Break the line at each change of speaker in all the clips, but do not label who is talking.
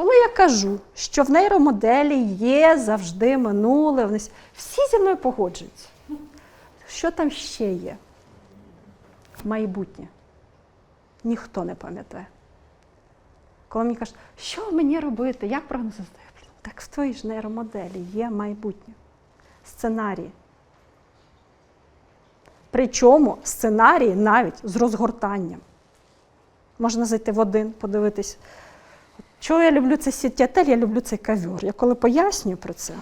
Коли я кажу, що в нейромоделі є завжди минуле, вони всі зі мною погоджуються. Що там ще є? Майбутнє. Ніхто не пам'ятає. Коли мені кажуть, що мені робити, як прогнозувати? Так в твоїй ж нейромоделі є майбутнє. Сценарії. Причому сценарії навіть з розгортанням. Можна зайти в один, подивитись. Чого я люблю цей сітятель, я люблю цей ковер. Я коли пояснюю про це.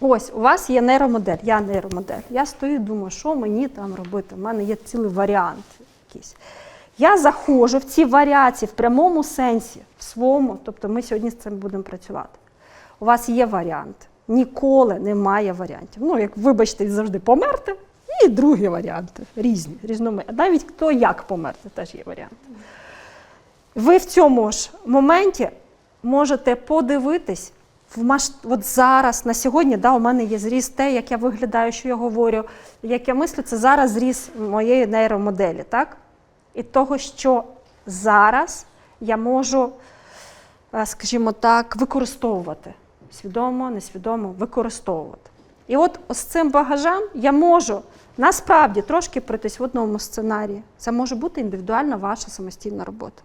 Ось, у вас є нейромодель, я нейромодель. Я стою і думаю, що мені там робити. У мене є цілий варіант якийсь. Я заходжу в ці варіації в прямому сенсі, в своєму, тобто ми сьогодні з цим будемо працювати. У вас є варіант. Ніколи немає варіантів. Ну, як вибачте, завжди померти, і другі варіанти. Різні, різноманітні. Навіть хто як померти, теж є варіанти. Ви в цьому ж моменті можете подивитись в маш... от зараз, на сьогодні, да, у мене є зріз те, як я виглядаю, що я говорю, як я мислю, це зараз зріз моєї нейромоделі, так? І того, що зараз я можу, е, скажімо так, використовувати. Свідомо, несвідомо використовувати. І от з цим багажем я можу насправді трошки пройтись в одному сценарії. Це може бути індивідуальна ваша самостійна робота.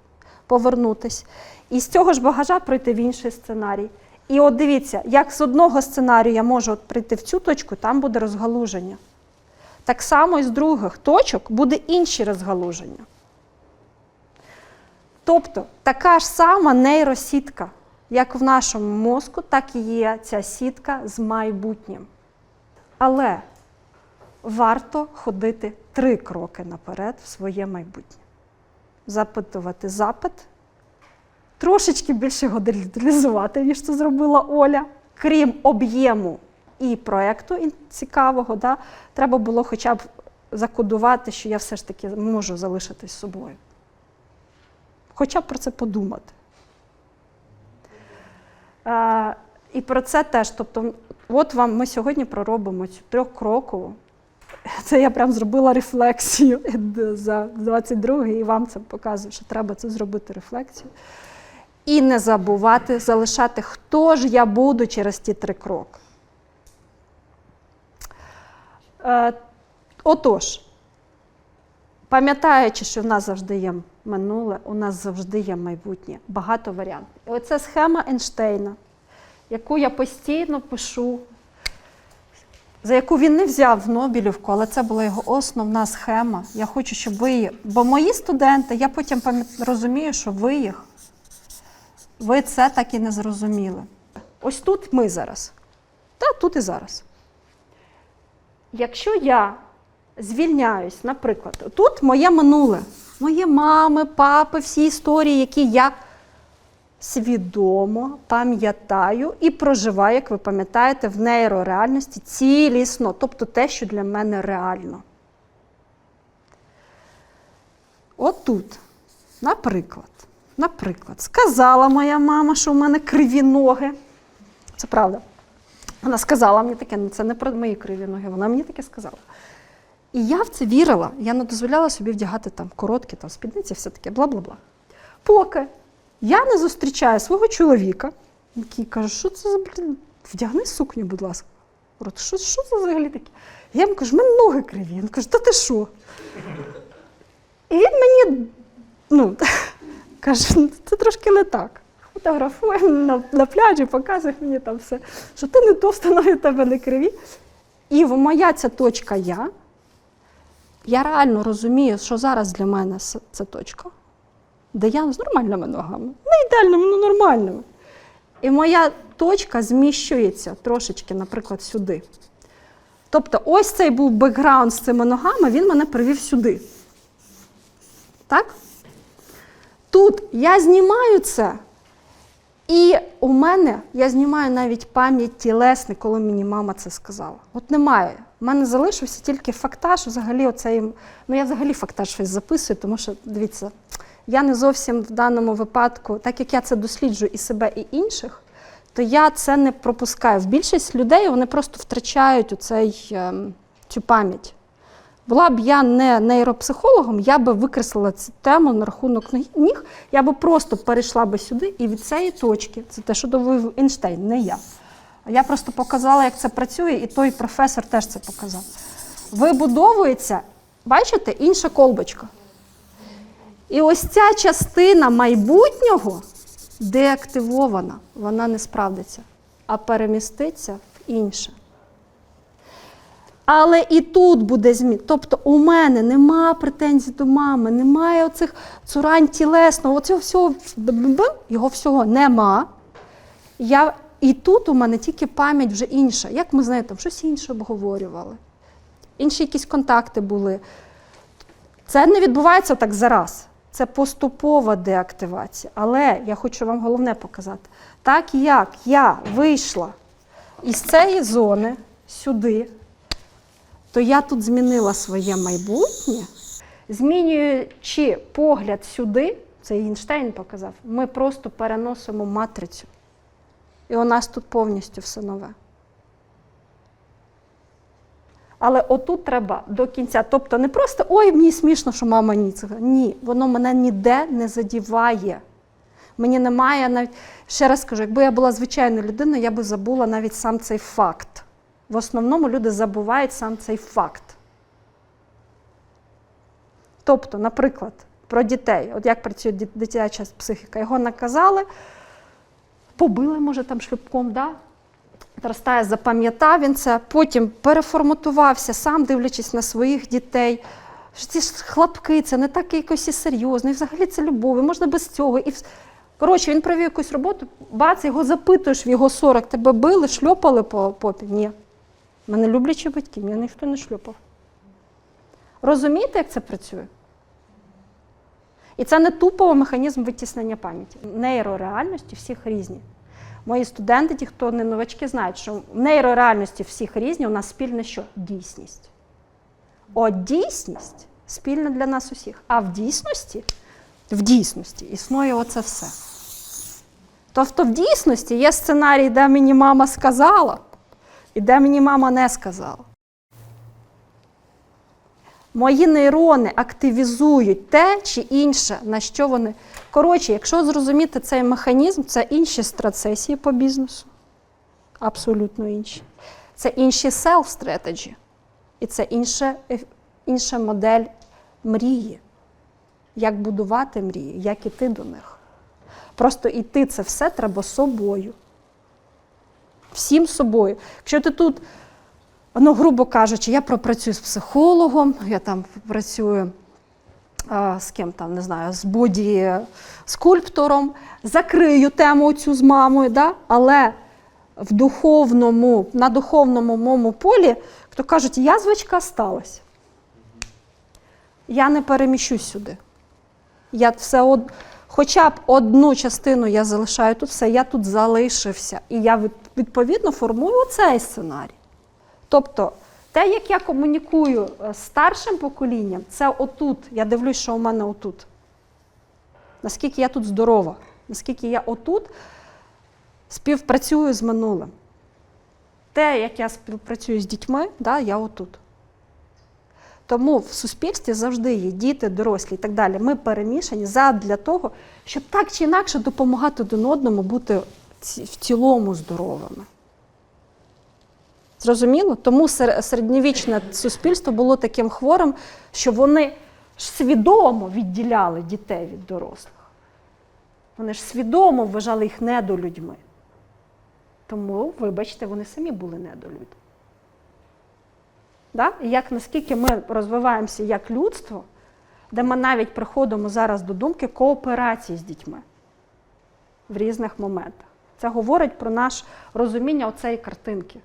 Повернутись. І з цього ж багажа пройти в інший сценарій. І от дивіться, як з одного сценарію я можу прийти в цю точку, там буде розгалуження. Так само і з других точок буде інші розгалуження. Тобто така ж сама нейросітка, як в нашому мозку, так і є ця сітка з майбутнім. Але варто ходити три кроки наперед в своє майбутнє. Запитувати запит, трошечки більше його деталізувати, ніж це зробила Оля. Крім об'єму і проєкту цікавого, да, треба було хоча б закодувати, що я все ж таки можу залишитись собою. Хоча б про це подумати. Е, і про це теж. Тобто, от вам ми сьогодні проробимо цю трьохкрокову. Це я прям зробила рефлексію за 22 і вам це показую, що треба це зробити рефлексію. І не забувати залишати, хто ж я буду через ті три кроки. Е, отож, пам'ятаючи, що в нас завжди є минуле, у нас завжди є майбутнє, багато варіантів. І оце схема Ейнштейна, яку я постійно пишу, за яку він не взяв Нобелівку, але це була його основна схема. Я хочу, щоб ви її. Бо мої студенти, я потім розумію, що ви їх, ви це так і не зрозуміли. Ось тут ми зараз. Та тут і зараз. Якщо я звільняюсь, наприклад, тут моє минуле, моє мами, папи, всі історії, які я свідомо пам'ятаю і проживаю, як ви пам'ятаєте, в нейрореальності цілісно, тобто те, що для мене реально. От тут, наприклад, наприклад, сказала моя мама, що в мене криві ноги. Це правда. Вона сказала мені таке, це не про мої криві ноги, вона мені таке сказала. І я в це вірила, я не дозволяла собі вдягати там короткі там, спідниці, все таке, бла-бла-бла. Поки я не зустрічаю свого чоловіка, який каже, що це за блін, вдягни сукню, будь ласка. Я що, що це взагалі таке? Я йому кажу, в мене ноги криві. Він каже, та ти що? І він мені ну, каже, «Ну, це трошки не так. Фотографує на, на пляжі, показує мені там все, що ти не товста, ноги тебе не криві. І моя ця точка я, я реально розумію, що зараз для мене це точка, де я з нормальними ногами. Не ідеальними, ну нормальними. І моя точка зміщується трошечки, наприклад, сюди. Тобто, ось цей був бекграунд з цими ногами, він мене привів сюди. Так? Тут я знімаю це, і у мене я знімаю навіть пам'ять тілесне, коли мені мама це сказала. От немає. У мене залишився тільки фактаж. Взагалі, оцей, ну я взагалі фактаж щось записую, тому що дивіться, я не зовсім в даному випадку, так як я це досліджую і себе, і інших, то я це не пропускаю. В більшість людей вони просто втрачають оцей, ем, цю пам'ять. Була б я не нейропсихологом, я би викреслила цю тему на рахунок ніг- я би просто перейшла би сюди і від цієї точки, це те, що довів Ейнштейн, не я. Я просто показала, як це працює, і той професор теж це показав. Вибудовується, бачите, інша колбочка. І ось ця частина майбутнього деактивована, вона не справдиться, а переміститься в інше. Але і тут буде змін. Тобто у мене нема претензій до мами, немає оцих цурань тілесного, оцього всього, його всього нема. Я, і тут у мене тільки пам'ять вже інша. Як ми знаєте, щось інше обговорювали. Інші якісь контакти були. Це не відбувається так зараз. Це поступова деактивація. Але я хочу вам головне показати. Так як я вийшла із цієї зони сюди, то я тут змінила своє майбутнє, змінюючи погляд сюди, це Ейнштейн показав, ми просто переносимо матрицю. І у нас тут повністю все нове. Але отут треба до кінця. Тобто не просто ой, мені смішно, що мама ні. Ні, воно мене ніде не задіває. Мені немає навіть, ще раз кажу, якби я була звичайною людиною, я би забула навіть сам цей факт. В основному люди забувають сам цей факт. Тобто, наприклад, про дітей, от як працює дитяча психіка, його наказали, побили, може, там шлюбком, да? Ростає, запам'ятав він це, потім переформатувався, сам дивлячись на своїх дітей. що Ці ж хлопки, це не так якось і серйозно, і взагалі це любов, і можна без цього. І... Коротше, він провів якусь роботу, бац, його запитуєш в його 40, тебе били, шльопали по попі? Ні. Мене люблячі батьки, мене ніхто не шльопав. Розумієте, як це працює? І це не тупово механізм витіснення пам'яті. Нейрореальності всіх різні. Мої студенти, ті, хто не новачки, знають, що в нейрореальності всіх різні, у нас спільне що? Дійсність. От дійсність спільна для нас усіх. А в дійсності, в дійсності існує оце все. Тобто в дійсності є сценарій, де мені мама сказала, і де мені мама не сказала. Мої нейрони активізують те чи інше, на що вони. Коротше, якщо зрозуміти цей механізм, це інші страцесії по бізнесу. Абсолютно інші. Це інші self-strategy. І це інша, інша модель мрії. Як будувати мрії, як іти до них. Просто іти це все треба собою. Всім собою. Якщо ти тут ну, грубо кажучи, я пропрацюю з психологом, я там працюю з ким там, не знаю, з боді скульптором, закрию тему цю з мамою, да? але в духовному, на духовному моєму полі, хто кажуть, я звичка сталася. Я не переміщусь сюди. Я все од... Хоча б одну частину я залишаю тут, все, я тут залишився. І я відповідно формую цей сценарій. Тобто, те, як я комунікую е, з старшим поколінням, це отут. Я дивлюсь, що у мене отут. Наскільки я тут здорова, наскільки я отут співпрацюю з минулим. Те, як я співпрацюю з дітьми, да, я отут. Тому в суспільстві завжди є діти, дорослі і так далі. Ми перемішані задля того, щоб так чи інакше допомагати один одному бути в цілому здоровими. Зрозуміло? Тому середньовічне суспільство було таким хворим, що вони ж свідомо відділяли дітей від дорослих. Вони ж свідомо вважали їх недолюдьми. Тому, вибачте, вони самі були недолюдьми. Да? І як наскільки ми розвиваємося як людство, де ми навіть приходимо зараз до думки кооперації з дітьми в різних моментах. Це говорить про наше розуміння оцеї картинки.